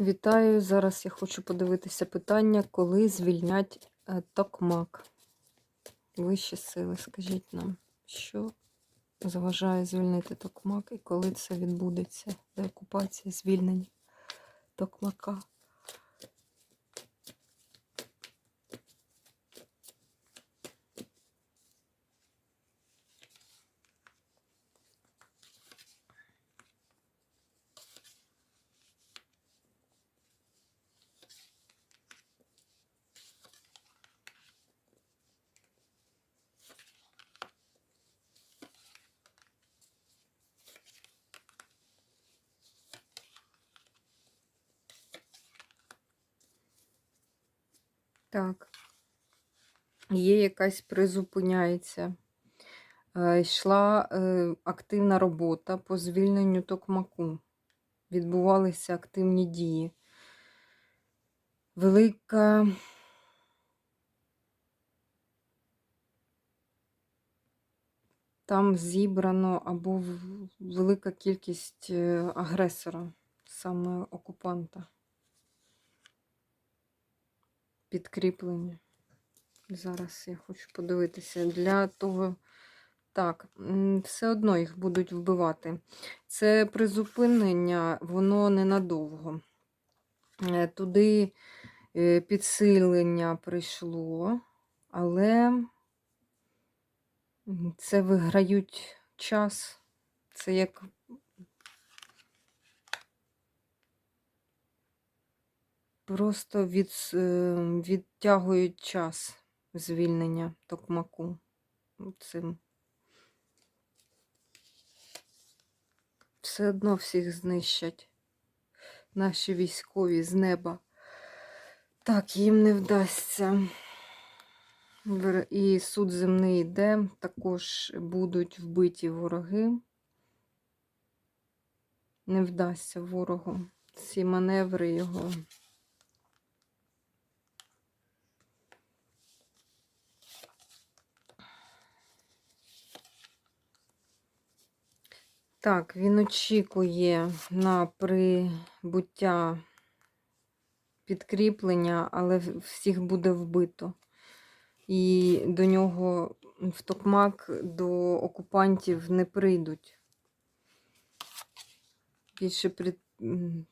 Вітаю! Зараз я хочу подивитися питання, коли звільнять е, токмак. Вищі сили, скажіть нам, що заважає звільнити токмак і коли це відбудеться деокупація, звільнення токмака. Так. Є якась призупиняється. Е, Йшла е, активна робота по звільненню токмаку. Відбувалися активні дії. Велика там зібрано або велика кількість е, агресора, саме окупанта. Підкріплення. Зараз я хочу подивитися. Для того, так, все одно їх будуть вбивати. Це призупинення, воно ненадовго. Е, Туди е, підсилення прийшло, але це виграють час. Це як просто від, відтягують час звільнення токмаку цим. Все одно всіх знищать наші військові з неба. Так, їм не вдасться. І суд земний йде, також будуть вбиті вороги. Не вдасться ворогу. Ці маневри його. Так, він очікує на прибуття підкріплення, але всіх буде вбито. І до нього в Токмак до окупантів не прийдуть. Більше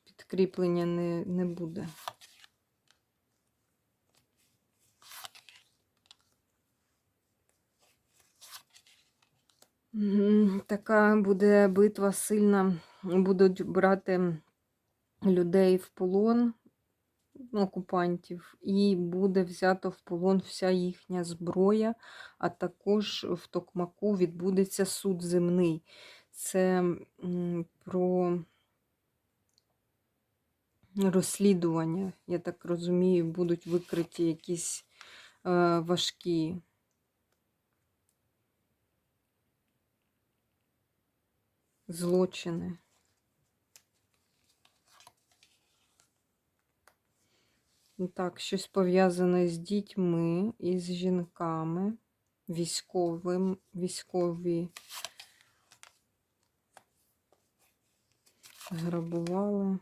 підкріплення не, не буде. Така буде битва сильна. Будуть брати людей в полон, окупантів, і буде взято в полон вся їхня зброя, а також в Токмаку відбудеться суд земний. Це про розслідування, я так розумію, будуть викриті якісь е, важкі. Злочини. Ну Так, щось пов'язане з дітьми і з жінками, військовим, військові грабували.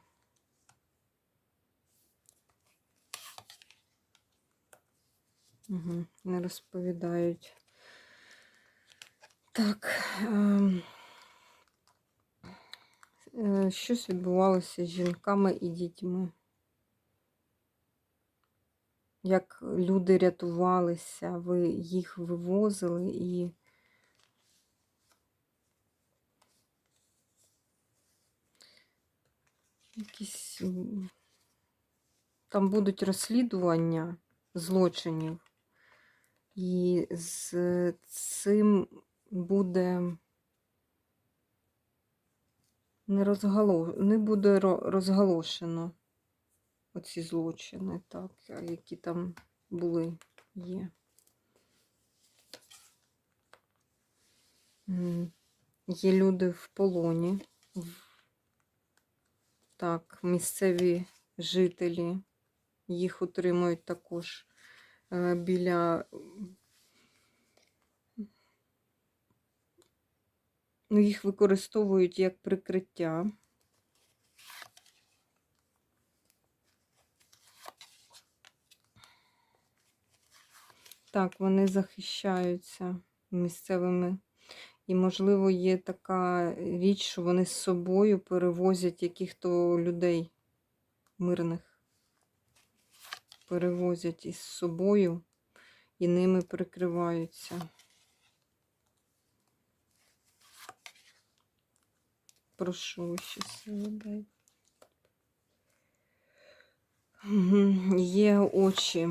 Угу, не розповідають. Так. е, Щось відбувалося з жінками і дітьми. Як люди рятувалися, ви їх вивозили і якісь там будуть розслідування злочинів, і з цим буде не розгало... не буде розголошено оці злочини, так, які там були, є. Є люди в полоні. Так, місцеві жителі їх утримують також е, біля. Ну, їх використовують як прикриття. Так, вони захищаються місцевими. І, можливо, є така річ, що вони з собою перевозять яких-то людей мирних. Перевозять із собою і ними прикриваються. Прошу вищі сили дай. Мгм, Є очі.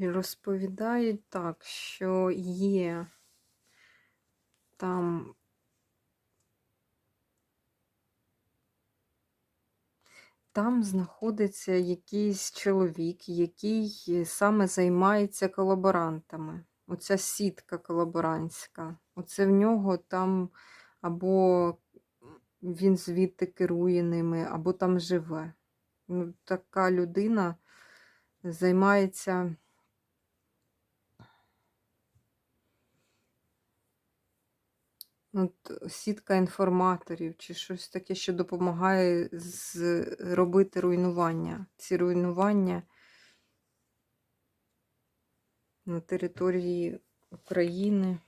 І Розповідають так, що є там Там знаходиться якийсь чоловік, який саме займається колаборантами. Оця сітка колаборантська. Оце в нього там або він звідти керує ними, або там живе. Ну, така людина займається. От сітка інформаторів чи щось таке, що допомагає зробити руйнування. Ці руйнування на території України.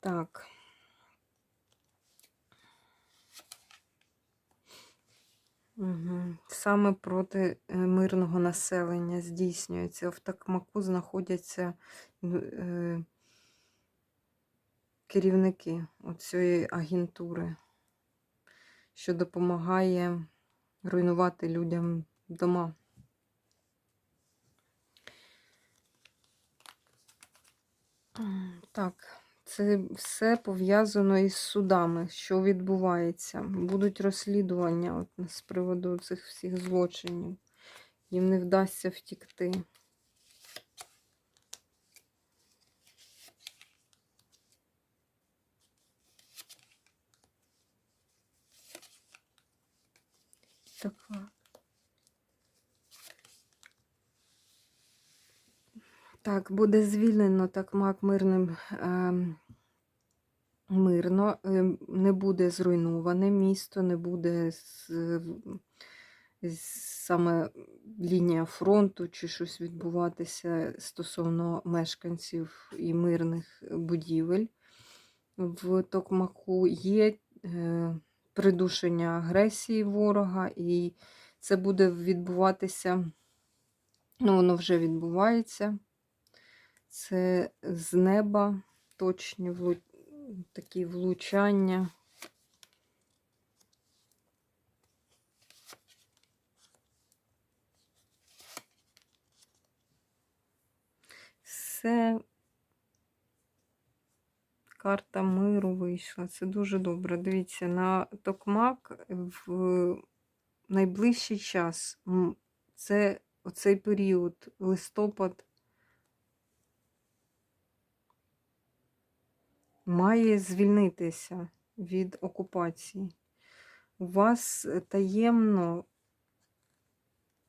Так. Саме проти е, мирного населення здійснюється. В Такмаку знаходяться е, керівники цієї агентури, що допомагає руйнувати людям дома. Так. Це все пов'язано із судами, що відбувається. Будуть розслідування от, з приводу цих всіх злочинів. Їм не вдасться втікти. Така. Так, буде звільнено так мак мирним. Е мирно, ем, не буде зруйноване місто, не буде саме лінія фронту чи щось відбуватися стосовно мешканців і мирних будівель. В Токмаку є е, придушення агресії ворога, і це буде відбуватися, ну, воно вже відбувається. Це з неба точні такі влучання. Все карта миру вийшла. Це дуже добре. Дивіться, на токмак в найближчий час це оцей період листопад. Має звільнитися від окупації. У вас таємно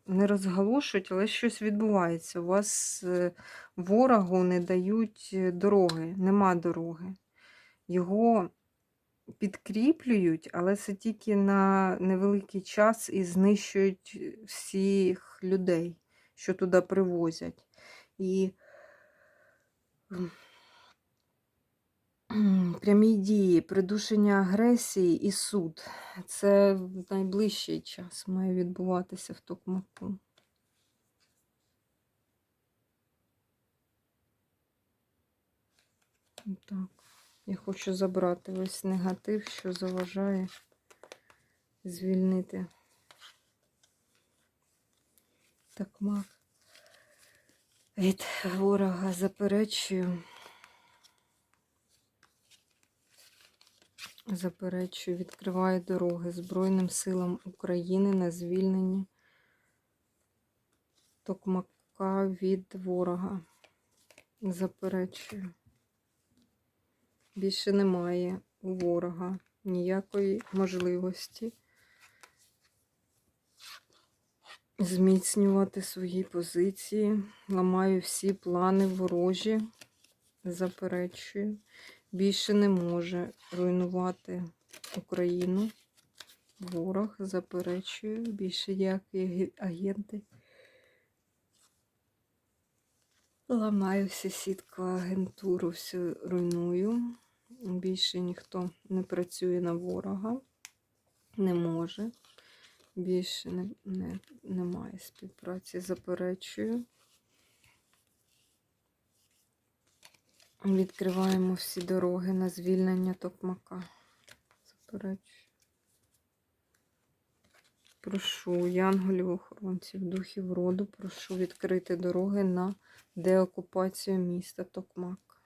не розгалушують, але щось відбувається. У вас е, ворогу не дають дороги, нема дороги. Його підкріплюють, але це тільки на невеликий час і знищують всіх людей, що туди привозять. І Прямі дії, придушення агресії і суд. Це в найближчий час має відбуватися в Токмаку. Так. Я хочу забрати весь негатив, що заважає звільнити Токмак. Від ворога заперечую. Заперечую, відкриває дороги Збройним силам України на звільнення Токмака від ворога. Заперечую. Більше немає у ворога ніякої можливості зміцнювати свої позиції. Ламаю всі плани ворожі, заперечую. Більше не може руйнувати Україну. Ворог заперечую. Більше ніякі агенти. Ламаю всі сітку, агентуру, всю руйную. Більше ніхто не працює на ворога, не може. Більше не, не, немає співпраці, заперечую. Відкриваємо всі дороги на звільнення Токмака. Прошу янголів, охоронців, духів роду, прошу відкрити дороги на деокупацію міста Токмак.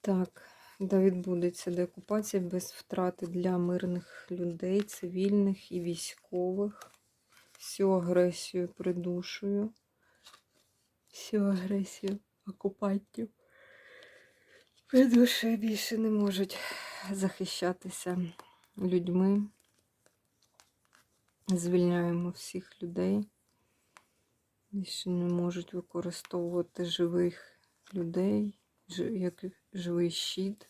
Так, да відбудеться деокупація без втрати для мирних людей, цивільних і військових. Всю агресію придушую. Всю агресію окупантів. Придушую більше не можуть захищатися людьми. Звільняємо всіх людей. Більше не можуть використовувати живих людей, як живий щит.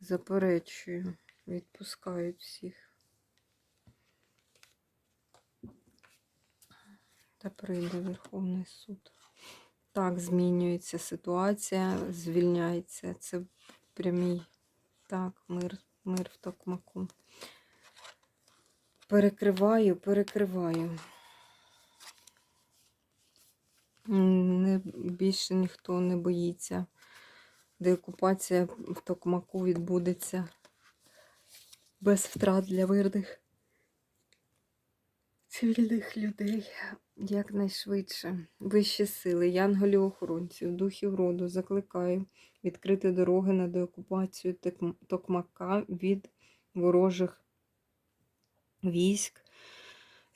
Заперечую, відпускають всіх. Та прийде Верховний суд. Так, змінюється ситуація, звільняється. Це прямий так, мир, мир в токмаку. Перекриваю, перекриваю. Більше ніхто не боїться. Деокупація в Токмаку відбудеться без втрат для мирних цивільних людей якнайшвидше. Вищі сили, янголів охоронців, духів роду закликаю відкрити дороги на деокупацію Токмака від ворожих військ,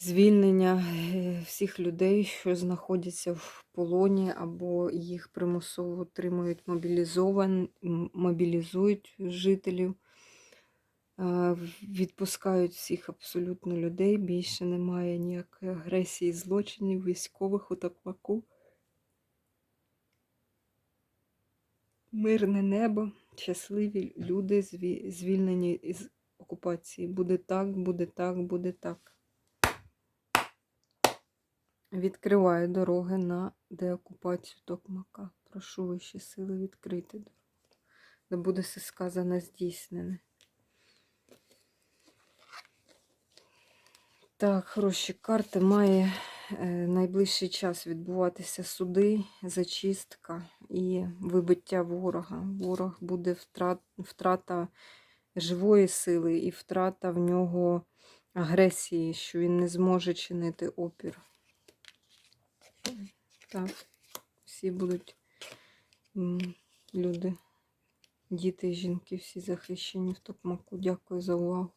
звільнення е, всіх людей, що знаходяться в полоні, або їх примусово мобілізован, мобілізують жителів. Е, Відпускають всіх абсолютно людей. Більше немає ніякої агресії, злочинів, військових у Токмаку. Мирне небо, щасливі люди, звільнені із окупації. Буде так, буде так, буде так. Відкриваю дороги на деокупацію Токмака. Прошу вищі сили відкрити дорогу. Да буде все сказане здійснене. Так, хороші карти. Має е, найближчий час відбуватися суди, зачистка і вибиття ворога. Ворог буде втрат, втрата живої сили і втрата в нього агресії, що він не зможе чинити опір. Так, всі будуть люди, діти і жінки, всі захищені в Токмаку. Дякую за увагу.